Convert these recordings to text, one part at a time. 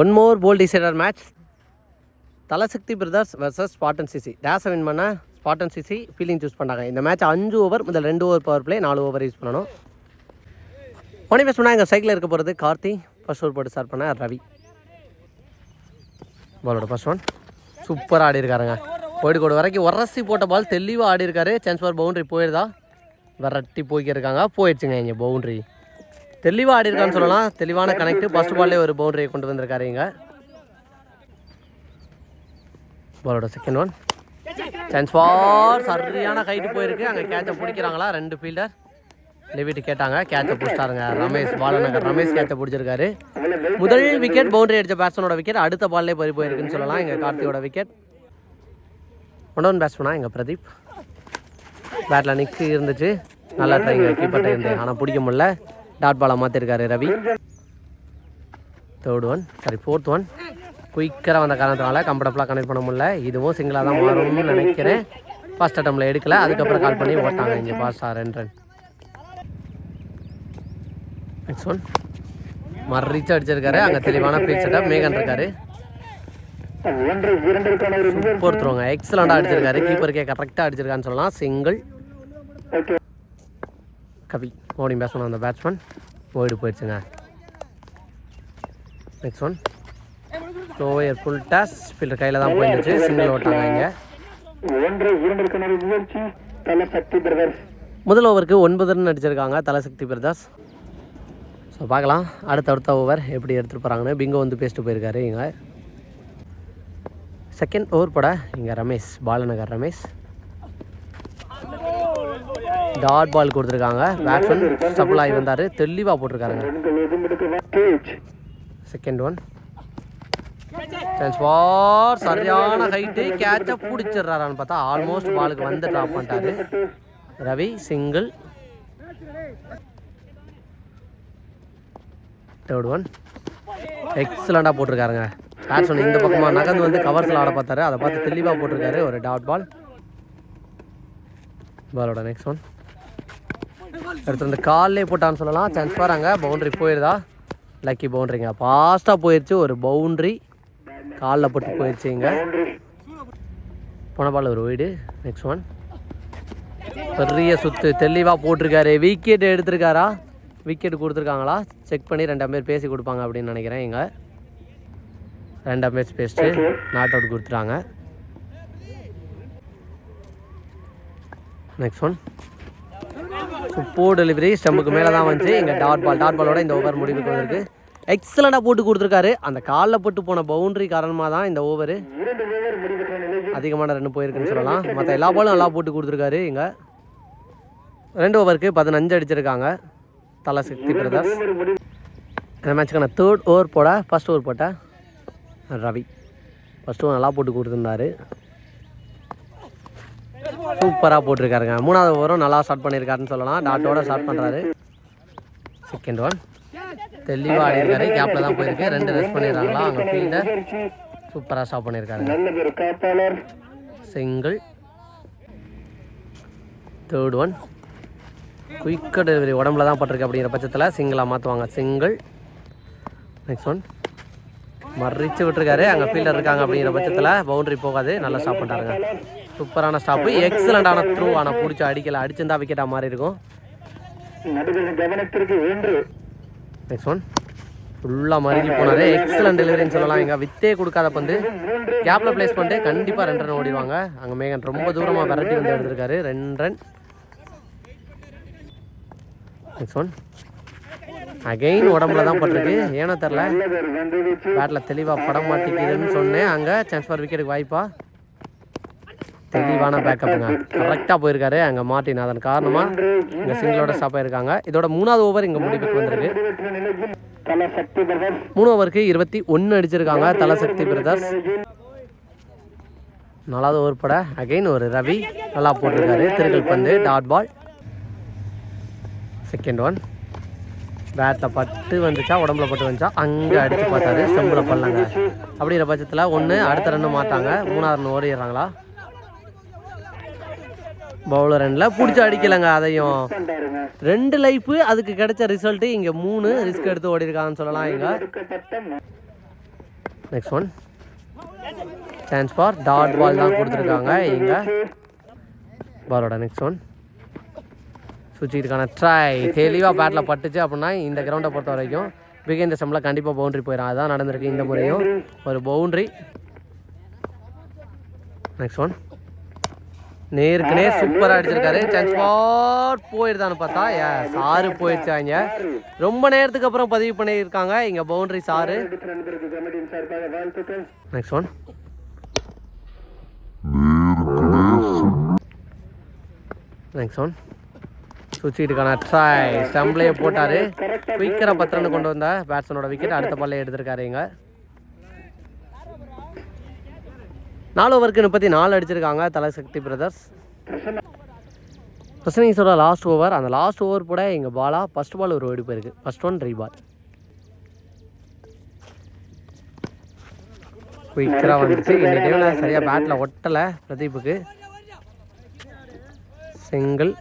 One more ball decider match Thalasakthi brothers versus Spartan CC டேஸை win பண்ண Spartan CC feeling choose பண்ணாங்க. இந்த match அஞ்சு over முதல் ரெண்டு ஓவர் பவர் பிளே நாலு ஓவர் யூஸ் பண்ணணும். ஒனி பேஸ் பண்ணால் எங்கள் சைக்கிளில் இருக்க போகிறது கார்த்தி. ஃபர்ஸ்ட் ஓவர் போட்டு ஸ்டார்ட் பண்ண ரவி. பாலோட ஃபர்ஸ்ட் ஒன் சூப்பராக ஆடி இருக்காருங்க. கோடு வரைக்கும் உரசி போட்ட பால் தெளிவாக ஆடி இருக்காரு. சான்ஸ் ஃபார் பவுண்டரி போயிருதா? விரட்டி போய்க்கிருக்காங்க போயிடுச்சுங்க இங்கே பவுண்டரி தெளிவாக ஆடி இருக்கான்னு சொல்லலாம். தெளிவான கனெக்ட் ஃபர்ஸ்ட் பால்லே ஒரு பவுண்டரியை கொண்டு வந்திருக்காரு இங்க. பாலோட செகண்ட் ஒன் சான்ஸ் ஃபார் சரியான ஹைட்டு போயிருக்கு. அங்கே கேட்சை பிடிக்கிறாங்களா? ரெண்டு ஃபீல்டர் லெவிட்டு கேட்டாங்க. கேட்சை பிடிச்சிட்டாருங்க. ரமேஷ் பாலநகர் ரமேஷ் கேட்சை பிடிச்சிருக்காரு. முதல் விக்கெட் பவுண்டரி அடித்த பேட்ஸ்மனோட விக்கெட் அடுத்த பால்லே பறி போயிருக்குன்னு சொல்லலாம். எங்கள் கார்த்தியோட விக்கெட் ஒன் பேட்ஸ்மனா எங்கள் பிரதீப். பேட்டில் நிற்கு இருந்துச்சு. நல்லா ட்ரைங்க கீப்பர்ட்ட இருந்து. ஆனால் பிடிக்க முடியல. டாட் பாலாக மாற்றிருக்காரு Ravi. Third one sorry fourth one குயிக்கராக வந்த காரணத்தினால கம்ஃபர்டபுளாக கனெக்ட் பண்ண முடியல. இதுவும் சிங்கிளாக தான் மாறும்னு நினைக்கிறேன். ஃபஸ்ட் அட்டம்ல எடுக்கல அதுக்கப்புறம் கால் பண்ணி ஓட்டாங்க இங்கே பாஸ்டா ரெண்டு ரன் நெக்ஸ்ட் ஒன் மறிச்சு அடிச்சிருக்காரு. அங்கே தெளிவான பீச் செட்டப் மேகன் இருக்காரு. பொறுத்துருவாங்க எக்ஸலண்டாக அடிச்சிருக்காரு. கீப்பருக்கே கரெக்டாக அடிச்சிருக்கான்னு சொல்லலாம். Single okay Kavi. ஓடிங் பேட்ஸ்மேன் அந்த பேட்ஸ்மேன் ஓடி போயிடுச்சுங்க. Next one slower full toss fielder கையில் தான் போயிருந்துச்சு. சிங்கிள் ஓட்டாங்க இங்கே. ஒன்று ஒரு முயற்சி தல சக்தி பிரதர்ஸ் முதல் ஓவருக்கு ஒன்பது ரன் அடிச்சிருக்காங்க. தலசக்தி பிரதாஸ் ஸோ பார்க்கலாம். அடுத்த அடுத்த ஓவர் எப்படி எடுத்துகிட்டு போகிறாங்கன்னு பிங்கோ வந்து பேசிட்டு போயிருக்காரு இங்கே. செகண்ட் ஓவர் போட இங்கே ரமேஷ். பாலநகர் ரமேஷ். டாட் பால் கொடுத்துருக்காங்க. பேட்ஸ்மேன் ஸ்டபுள் ஆகி வந்தார். தெளிவாக போட்டிருக்காருங்க. செகண்ட் ஒன் சான்ஸ் ஃபார் சரியான ஹைட்டு கேட்சை பிடிச்சிடுறாரான்னு பார்த்தா ஆல்மோஸ்ட் பாலுக்கு வந்து ட்ராப் பண்ணிட்டாரு. ரவி சிங்கிள் தேர்ட் ஒன் எக்ஸலண்டாக போட்டிருக்காருங்க. பேட்ஸ்மேன் இந்த பக்கமாக நகர்ந்து வந்து கவர்ஸில் ஆட பார்த்தாரு. அதை பார்த்து தெளிவாக போட்டிருக்காரு. ஒரு டாட் பால் பாலோட நெக்ஸ்ட் ஒன் அடுத்து அந்த கால்லே போட்டான்னு சொல்லலாம். சான்ஸ் பாருங்க. பவுண்டரி போயிருதா? லக்கி பவுண்டரிங்க ஃபாஸ்ட்டாக போயிடுச்சு ஒரு பவுண்டரி காலில் போட்டு போயிடுச்சு இங்கே. போன பால் ஒரு வீடு. நெக்ஸ்ட் ஒன் பெரிய சுத்து. தெளிவாக போட்டிருக்காரு. விக்கெட் எடுத்திருக்காரா? விக்கெட் கொடுத்துருக்காங்களா? செக் பண்ணி ரெண்டாம் பேர் பேசி கொடுப்பாங்க அப்படின்னு நினைக்கிறேன் இங்கே. ரெண்டாம் பேர் பேசிட்டு நாட் அவுட் கொடுத்துட்டாங்க. நெக்ஸ்ட் ஒன் சூப்போ டெலிவரி ஸ்டம்புக்கு மேலே தான் வந்துச்சு எங்கள் டாட் பால் டாட் பாலோட இந்த ஓவர் முடிவுக்கு வந்திருக்கு. எக்ஸலண்டாக போட்டு கொடுத்துருக்காரு. அந்த காலில் போட்டு போன பவுண்டரி காரணமாக தான் இந்த ஓவர் அதிகமான ரன் போயிருக்குன்னு சொல்லலாம். மற்ற எல்லா பாலும் நல்லா போட்டு கொடுத்துருக்காரு இங்கே. ரெண்டு ஓவருக்கு பதினஞ்சு அடிச்சிருக்காங்க. தலை சக்தி பிரதர்ஸ் இந்த தேர்ட் ஓவர் போட. ஃபர்ஸ்ட் ஓவர் போட்ட ரவி. ஃபஸ்ட்டு நல்லா போட்டு கொடுத்துருந்தாரு. சூப்பராக போட்டிருக்காருங்க. மூணாவது ஓவரும் நல்லா ஸ்டார்ட் பண்ணியிருக்காருன்னு சொல்லலாம். டாட்டோட ஸ்டார்ட் பண்ணுறாரு செகண்ட் ஒன் தெளிவாக ஆடிருக்காரு கேப்பில் தான் போயிருக்கு. ரெண்டு ரெஸ்ட் பண்ணிடுறாங்களா? அவங்க ஃபீல்டர் சூப்பராக ஸ்டாப் பண்ணியிருக்காருங்க நல்ல சிங்கிள் தேர்ட் ஒன் குயிக்க டெலிவரி உடம்புல தான் பட்டிருக்கு அப்படிங்கிற பட்சத்தில் சிங்கிளாக மாற்றுவாங்க சிங்கிள் நெக்ஸ்ட் ஒன் மறிச்சு விட்டுருக்காரு. அங்கே ஃபீல்டர் இருக்காங்க அப்படிங்கிற பட்சத்தில் பவுண்டரி போகாது. நல்லா ஸ்டாப் பண்ணிட்டாருங்க. சூப்பரான ஸ்டாப்பு எக்ஸலண்டான த்ரூ ஆனால் பிடிச்சி அடிக்கல. அடிச்சிருந்தா விக்கெட்டாக மாறி இருக்கும். நெக்ஸ்ட் ஒன் ஃபுல்லாக மருகி போனாரு. எக்ஸலண்ட் டெலிவரின்னு சொல்லலாம். எங்க வித்தே கொடுக்காத பந்து. கேப்பில் ப்ளேஸ் பண்ணிட்டு கண்டிப்பாக ரெண்டு ரன் ஓடிடுவாங்க. அங்கே மேகன் ரொம்ப தூரமாக விரட்டி வந்து எடுத்திருக்காரு. ரெண்டு ரன் நெக்ஸ்ட் ஒன் அகைன் உடம்புல தான் பட்டிருக்கு. ஏனோ தெரில பேட்டில் தெளிவாக படம் மாட்டிக்குதுன்னு சொன்னேன். அங்கே சான்ஸ் ஃபார் விக்கெட்டுக்கு வாய்ப்பா. தெளிவான பேக்கப்புங்க கரெக்டாக போயிருக்காரு. அங்கே மாட்டின் அதன் காரணமாக இங்கே சிங்கிளோட ஸ்டாப் ஆயிருக்காங்க. இதோட மூணாவது ஓவர் இங்கே முடிவுக்கு வந்திருக்கு. மூணு ஓவருக்கு இருபத்தி ஒன்று அடிச்சிருக்காங்க. தலசக்தி பிரதர்ஸ் நாலாவது ஓவர் பட அகைன் ஒரு ரவி நல்லா போட்டிருக்காரு. திருக்கல் பந்து டாட் பால் செகண்ட் ஒன் பேட்டில் பட்டு வந்துச்சா உடம்புல பட்டு வந்துச்சா அங்கே அடித்து பார்த்தாரு செம்பில் பண்ணலாங்க அப்படிங்கிற பட்சத்தில் ஒன்று அடுத்த ரன்னு மாட்டாங்க மூணாவது ரன் ஓடிடுறாங்களா? பவுலர் ரெண்டில் பிடிச்சி அடிக்கலைங்க அதையும். ரெண்டு லைஃபு அதுக்கு கிடைச்ச ரிசல்ட்டு இங்கே மூணு ரிஸ்க் எடுத்து ஓடிருக்காங்கன்னு சொல்லலாம் இங்கே. Next one chance for dot ball தான் கொடுத்துருக்காங்க இங்கே. பாலோட நெக்ஸ்ட் ஒன் சுவிட்சுக்கான ட்ரை தெளிவாக பேட்டில் பட்டுச்சு அப்படின்னா இந்த கிரவுண்டை பொறுத்த வரைக்கும் பிகேந்திர சம்பளம் கண்டிப்பாக பவுண்ட்ரி போயிடும் அதான் நடந்திருக்கு இந்த முறையும். ஒரு பவுண்ட்ரி நெக்ஸ்ட் ஒன் நேருக்கு நேர் சூப்பராக அடிச்சிருக்காரு. சான்ஸ் ஃபார் போயிருதான்னு பார்த்தா எஸ் ஆறு போயிடுச்சாங்க ரொம்ப நேரத்துக்கு அப்புறம் பதிவு பண்ணியிருக்காங்க. இங்கே பவுண்டரி சாரு நெக்ஸ்ட் ஒன் நெக்ஸ்ட் ஒன் சுவிட்சுக்கான ட்ரை ஸ்டம்ப்லேயே போட்டார். குயிக்கரை பத்திரன்னு கொண்டு வந்த பேட்ஸ்மனோட விக்கெட் அடுத்த பால்ல எடுத்திருக்காரு இங்க. நாலு ஓவருக்கு முப்பத்தி நாலு அடிச்சிருக்காங்க தலசக்தி பிரதர்ஸ் பிரசனிங்ஸோட லாஸ்ட் ஓவர் அந்த லாஸ்ட் ஓவர் கூட எங்கள் பாலா ஃபர்ஸ்ட் பால் ஒரு ஓடி போயிருக்கு. ஃபர்ஸ்ட் ஒன் ரீ பால் குயிக்கராக வந்துச்சு இந்த டைமில் சரியாக பேட்டில் ஒட்டலை பிரதீப்புக்கு. சிங்கிள்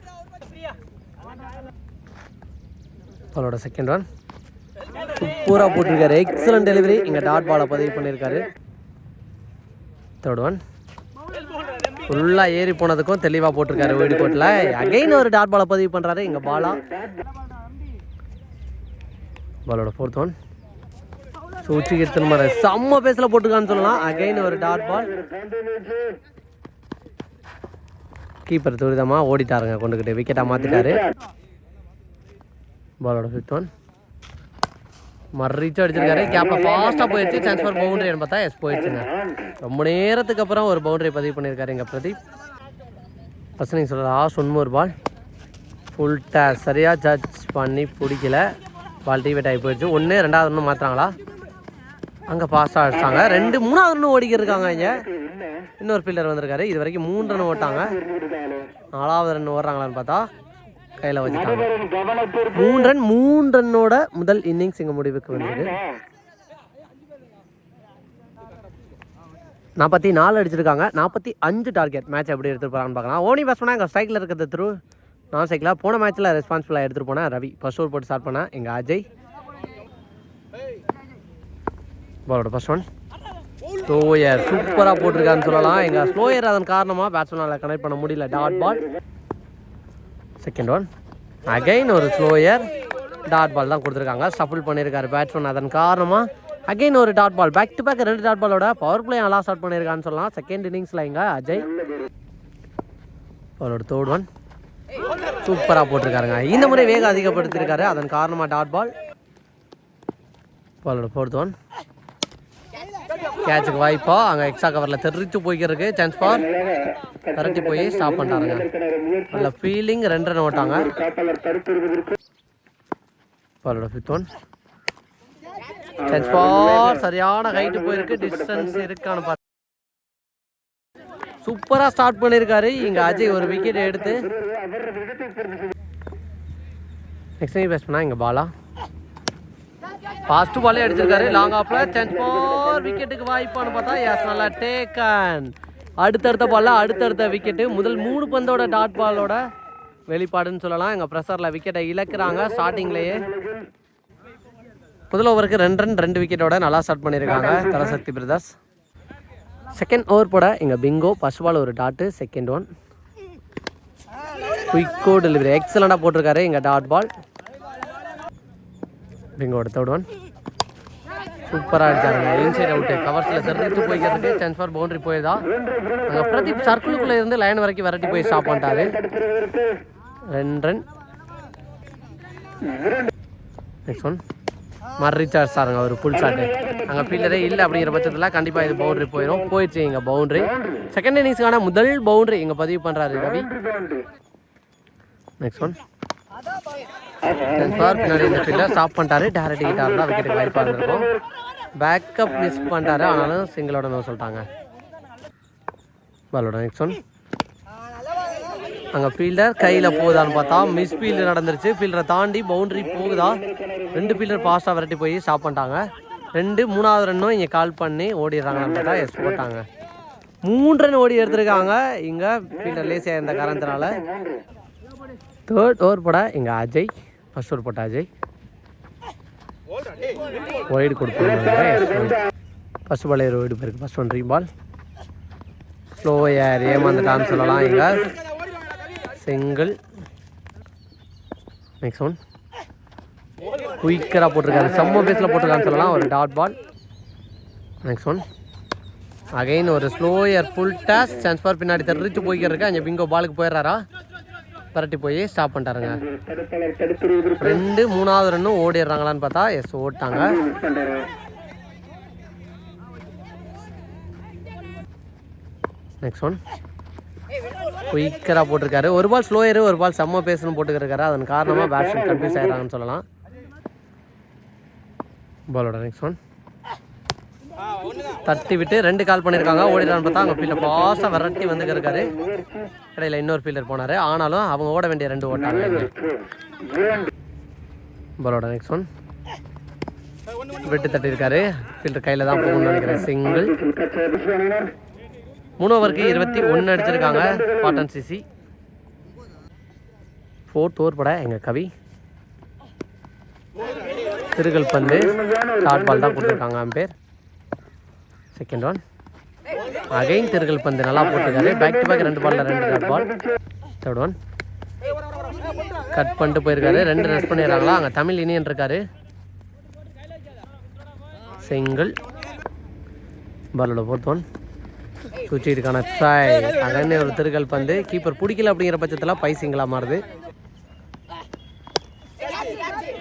பாலோட செகண்ட் ஒன் சூப்பராக போட்டிருக்காரு. எக்ஸலண்ட் டெலிவரி இங்கே டாட் பாலை பதிவு பண்ணியிருக்காரு தேர்ட் ஒன் ஃபுல்லாக ஏறி போனதுக்கும் தெளிவாக போட்டிருக்காரு வீடு கோட்டில் அகைன் ஒரு டாட் பாலை பதிவு பண்ணுறாரு இங்கே பாலா பாலோட ஃபோர்த் ஒன் சூச்சி எடுத்துன்னு மாதிரி செம்ம பேஸில் போட்டுருக்கான்னு சொல்லலாம். அகைன் ஒரு டாட் பால் கீப்பர் துரிதமாக ஓடிட்டாருங்க. கொண்டுக்கிட்டு விக்கெட்டாக மாற்றிட்டாரு பாலோட ஃபிஃப்த் ஒன் மர்ரிச்சு அடிச்சிருக்காரு கேப்பில் ஃபாஸ்ட்டாக போயிடுச்சு சான்ஸ் ஃபார் பவுண்டரி பார்த்தா எஸ் போயிடுச்சுங்க ரொம்ப நேரத்துக்கு அப்புறம் ஒரு பவுண்டரி பதிவு பண்ணியிருக்காரு எங்கள் பிரதீப் ஃபஸ்ட் நீங்கள் சொல்கிற லாஸ்ட் ஒன் ஒரு பால் ஃபுல் டேஸ் சரியாக ஜட்ஜ் பண்ணி பிடிக்கல பால் டிவேட் ஆகி போயிடுச்சு ஒன்று ரெண்டாவது ஒன்று மாற்றுறாங்களா அங்கே ஃபாஸ்ட்டாக அடிச்சாங்க ரெண்டு மூணாவது ஒன்று ஓடிக்கிட்டு இருக்காங்க இங்கே இன்னொரு ஃபீல்டர் வந்திருக்காரு இது வரைக்கும் மூணு ரன் ஓட்டாங்க நாலாவது ரன் ஓடுறாங்களான்னு பார்த்தா கையில் வச்சுட்டாங்க. மூணு ரன் மூணு ரன்னோட முதல் இன்னிங்ஸ் இங்கே முடிவுக்கு வந்திருக்கு நாற்பத்தி நாலு அடிச்சிருக்காங்க. நாற்பத்தி அஞ்சு டார்கெட் மேட்ச் எப்படி எடுத்துகிட்டு போகிறான்னு பார்க்கலாம். ஓனி பேட்ஸ்மேனா எங்கள் ஸ்ட்ரைக்கில் இருக்கிறது த்ரூ நான் சைக்கிளாக போன மேட்ச்சில் ரெஸ்பான்சிபிளாக எடுத்துகிட்டு போனேன். ரவி ஃபர்ஸ்ட் ஓவர் போட்டு ஸ்டார்ட் பண்ணேன். எங்கள் அஜய். பாலோட ஃபர்ஸ்ட் ஒன் ஸ்லோயர் சூப்பராக போட்டிருக்கான்னு சொல்லலாம். எங்கள் ஸ்லோயர் அதன் காரணமாக பேட்ஸ்மேனால் கனெக்ட் பண்ண முடியல. Dot ball second one again ஒரு ஸ்லோயர் டாட் பால் தான் கொடுத்துருக்காங்க. சஃபிள் பண்ணியிருக்காரு பேட்ஸ்மேன் அதன் காரணமாக அகைன் ஒரு dot ball back to back ரெண்டு டாட் பாலோட பவர் பிளே நல்லா ஸ்டார்ட் பண்ணியிருக்கான்னு சொல்லலாம். செகண்ட் இன்னிங்ஸில் இங்கே அஜய். அவரோட தேர்ட் ஒன் சூப்பராக போட்டிருக்காருங்க. இந்த முறை வேகம் அதிகப்படுத்தியிருக்காரு. அதன் காரணமாக டாட் பால் அவரோட ஃபோர்த் ஒன் கேட்சுக்கு வாய்ப்பா. அங்கே எக்ஸ்ட்ரா கவரில் தெரிச்சு போய்க்கிறதுக்கு சான்ஸ் ஃபார் கரட்டி போய் ஸ்டாப் பண்ணிட்டாருங்க. முயற்சி நல்ல ஃபீலிங் ரெண்டு ரன் ஓட்டாங்க. பாலோட ஃபிஃப்த் ஒன் சான்ஸ் ஃபார் சரியான ஹைட்டு போயிருக்கு. டிஸ்டன்ஸ் இருக்கான்னு பார்த்து சூப்பராக ஸ்டார்ட் பண்ணியிருக்காரு இங்கே அஜய் ஒரு விக்கெட் எடுத்து. நெக்ஸ்ட் டைம் பேஸ் பண்ணா இங்கே பாலா ஃபர்ஸ்ட் பாலே அடிச்சிருக்காரு லாங் ஆஃப்ல சான்ஸ் ஃபார் விக்கெட்டுக்கு வாய்ப்பான்னு பார்த்தா எஸ் நல்லா டேக்கன் அடுத்தடுத்த பால்ல அடுத்தடுத்த விக்கெட்டு முதல் மூணு பந்தோட டாட் பாலோட வெளிப்பாடுன்னு சொல்லலாம். எங்கள் ப்ரெஷரில் விக்கெட்டை இழக்கிறாங்க. ஸ்டார்டிங்லேயே முதல் ஓவருக்கு ரெண்டு ரன் ரெண்டு விக்கெட்டோட நல்லா ஸ்டார்ட் பண்ணியிருக்காங்க. தலசக்தி பிரதாஸ் செகண்ட் ஓவர் போட எங்கள் பிங்கோ ஃபர்ஸ்ட் பால் ஒரு டாட்டு செகண்ட் ஒன் குயிக்கோ டெலிவரி எக்ஸலண்டாக போட்டிருக்காரு எங்கள் டாட் பால் பிங்கோட தேர்ட் ஒன் சூப்பராக அடிச்சாருங்க இன்சைட் அவுட்டு கவர்ஸில் தெரிஞ்சு போய்க்கிறதுக்கு சான்ஸ் ஃபார் பவுண்டரி போயிருதா அங்கே பிரதீப் சர்க்கிளுக்குள்ளே இருந்து லைன் வரைக்கும் விரட்டி போய் ஸ்டாப் பண்ணிட்டாரு. ரெண்டு ரன் நெக்ஸ்ட் ஒன் மறு ரீசார்ஜ் சாருங்க அவர் ஃபுல் ஷாட்டு அங்கே ஃபீல்டரே இல்லை அப்படிங்கிற பட்சத்தில் கண்டிப்பாக இது பவுண்டரி போயிடும் போயிடுச்சு இங்கே பவுண்டரி செகண்ட் இன்னிங்ஸுக்கான முதல் பவுண்டரி இங்கே பதிவு பண்ணுறாரு ரவி. நெக்ஸ்ட் ஒன் ஃபார் பின்னாடி இந்த ஸ்டாப் பண்ணிட்டாரு. டேரக்ட் கிட்டார் தான் விக்கெட்டுக்கு வாய்ப்பாக இருந்திருக்கும் பேக்கப் மிஸ் பண்ணிட்டாரு. ஆனாலும் சிங்கிளோட நோ சொல்லிட்டாங்க. பாலோட நெக்ஸ்ட் ஒன் அங்கே ஃபீல்டர் கையில் போகுதான்னு பார்த்தா மிஸ் ஃபீல்டு நடந்துருச்சு. ஃபீல்டரை தாண்டி பவுண்டரி போகுதா? ரெண்டு ஃபீல்டர் பாஸ்டாக விரட்டி போய் ஸ்டாப் பண்ணிட்டாங்க. ரெண்டு மூணாவது ரன்னும் இங்கே கால் பண்ணி ஓடிடுறாங்கன்னு பார்த்தா எஸ் போட்டாங்க. மூன்று ரன் ஓடி எடுத்திருக்காங்க. இங்கே ஃபீல்டர் லேசியாக இருந்த காரணத்தினால. தேர்ட் ஓவர் போட இங்கே அஜய். ஃபர்ஸ்ட் ஓவர் போட்ட அஜய் ஒய்டு கொடுத்துருந்தாங்க ஃபஸ்ட் பால் இருபது பேருக்கு first one ball slower ஏமாந்துட்டான்னு சொல்லலாம் இங்கே. சிங்கிள் நெக்ஸ்ட் ஒன் குயிக்கராக போட்டிருக்காரு. செம்ம பேஸில் போட்டிருக்கான்னு சொல்லலாம். ஒரு dot ball next one again ஒரு slower full toss chance for பின்னாடி தெரிஞ்சு போய்க்கிறதுக்கு அங்கே பிங்கோ பாலுக்கு போயிடுறாரா? பரட்டி போய் ஸ்டாப் பண்ணிட்டாருங்க. ரெண்டு மூணாவது ரன்னும் ஓடிடுறாங்களான்னு பார்த்தா எஸ் ஓட்டாங்க நெக்ஸ்ட் ஒன் குயிக்கராக போட்டிருக்காரு. ஒரு பால் ஸ்லோயரு ஒரு பால் செம்ம பேசணும் போட்டுக்கிருக்காரு. அதன் காரணமாக பேட்ஸ்மேன் கன்ஃபியூஸ் ஆகிறாங்கன்னு சொல்லலாம். பாலோட நெக்ஸ்ட் ஒன் தட்டி விட்டு ரெண்டு கால் பண்ணியிருக்காங்க. ஓடிடான்னு பார்த்தா அவங்க ஃபீல்டர் பாசம் விரட்டி வந்துக்கிருக்காரு இடையில இன்னொரு ஃபீல்டர் போனார். ஆனாலும் அவங்க ஓட வேண்டிய ரெண்டு ஓட்டாங்க இரண்டு பாலோட நெக்ஸ்ட் ஒன் விட்டு தட்டியிருக்காரு. ஃபீல்டர் கையில் தான் போகணும்னு நினைக்கிறேன். சிங்கிள் மூணு ஓவருக்கு இருபத்தி ஒன்று அடிச்சிருக்காங்க. பாட்டன் சிசி ஃபோர்த் ஓவர் பட எங்கள் கவி. திருகல் பந்து. ஷார்ட் பால் தான் கொடுத்துருக்காங்க. அம்பேர் செகண்ட் ஒன் அகைன் திருகல் பந்து நல்லா போட்டிருக்காரு. பேக் டு பேக் ரெண்டு பால்ல ரெண்டு dot ball third one cut பண்ணிட்டு போயிருக்காரு. ரெண்டு ரன் பண்ணிடுறாங்களா? அங்கே தமிழ் இனியன் இருக்காரு. செங்கல் பாலோட ஃபோர்த் ஒன் சுச்சிட்டுக்கான ட்ரை அகன்னு ஒரு திருகல் பந்து. கீப்பர் பிடிக்கல அப்படிங்கிற பட்சத்தில் பைசிங்களா மாறுது.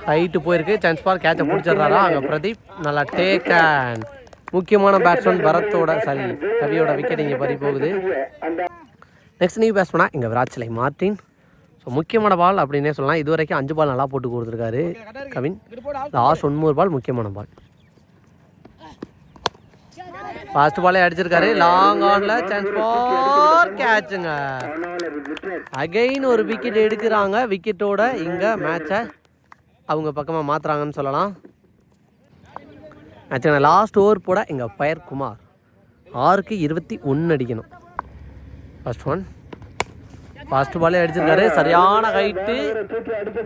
ஹைட்டு போயிருக்கு. சான்ஸ் பார் கேட்சை பிடிச்சிடுறாரா? அங்கே பிரதீப். நல்லா டேக் அண்ட் முக்கியமான பேட்ஸ்மேன் பரத்தோட சாரி கவியோட விக்கெட் இங்கே பறி போகுது நெக்ஸ்ட் நியூ பேட்ஸ்மேனா இங்கே விராட்சிலை மார்டின் ஸோ முக்கியமான பால் அப்படின்னே சொல்லலாம். இது வரைக்கும் அஞ்சு பால் நல்லா போட்டு கொடுத்துருக்காரு. கவின் லாஸ்ட் ஒன்பது பால் முக்கியமான பால் ஃபர்ஸ்ட் பாலே அடிச்சிருக்காரு. லாங் ஆன்ல சான்ஸ் ஃபார் கேட்சுங்க அகைன் ஒரு விக்கெட் எடுக்கிறாங்க. விக்கெட்டோட இங்கே மேட்சை அவங்க பக்கமாக மாற்றுறாங்கன்னு சொல்லலாம். ஆக்சுவலாக லாஸ்ட் ஓவர் போட எங்கள் பயர் குமார். ஆறுக்கு இருபத்தி ஒன்று அடிக்கணும். ஃபர்ஸ்ட் ஒன் ஃபஸ்ட் பாலே அடிச்சிருக்காரு. சரியான ஹைட்டு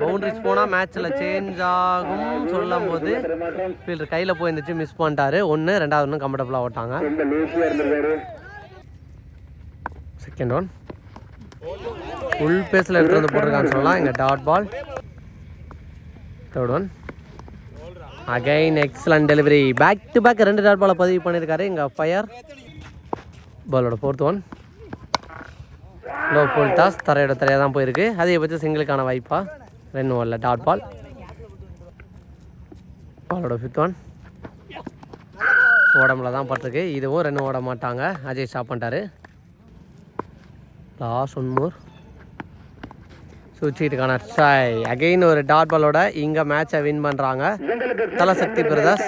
பவுண்டரிஸ் போனால் மேட்ச்சில் சேஞ்ச் ஆகும் சொல்லும் போது ஃபீல்டர் கையில் போயிருந்துச்சு மிஸ் பண்ணிட்டாரு. ஒன்று ரெண்டாவது ஒன்று கம்ஃபர்டபுளாக ஓட்டாங்க. செகண்ட் ஒன் ஃபுல் பேஸில் எடுத்து வந்து போட்டிருக்கான்னு சொல்லலாம். எங்கள் dot ball third one again excellent delivery back to back ரெண்டு டாட் பாலை பதிவு பண்ணியிருக்காரு. எங்கள் ஃபயர் பாலோட fourth one low full toss தரையோட தரையாக தான் போயிருக்கு. அதிகபட்சம் சிங்கிளுக்கான வாய்ப்பா? ரெண்டு ஓவரில் டாட் பால் பாலோட ஃபிஃப்த் ஒன் உடம்புல தான் பட்டிருக்கு. இதுவும் ரெண்டு ஓட மாட்டாங்க. அஜய் ஸ்டாப் பண்ணிட்டாரு. லாஸ்ட் ஒன் மோர் சுச்சிட்டுக்கான ட்ரை அகைன் ஒரு டாட் பாலோட இங்கே மேட்சை வின் பண்ணுறாங்க தலசக்தி பிரதர்ஸ்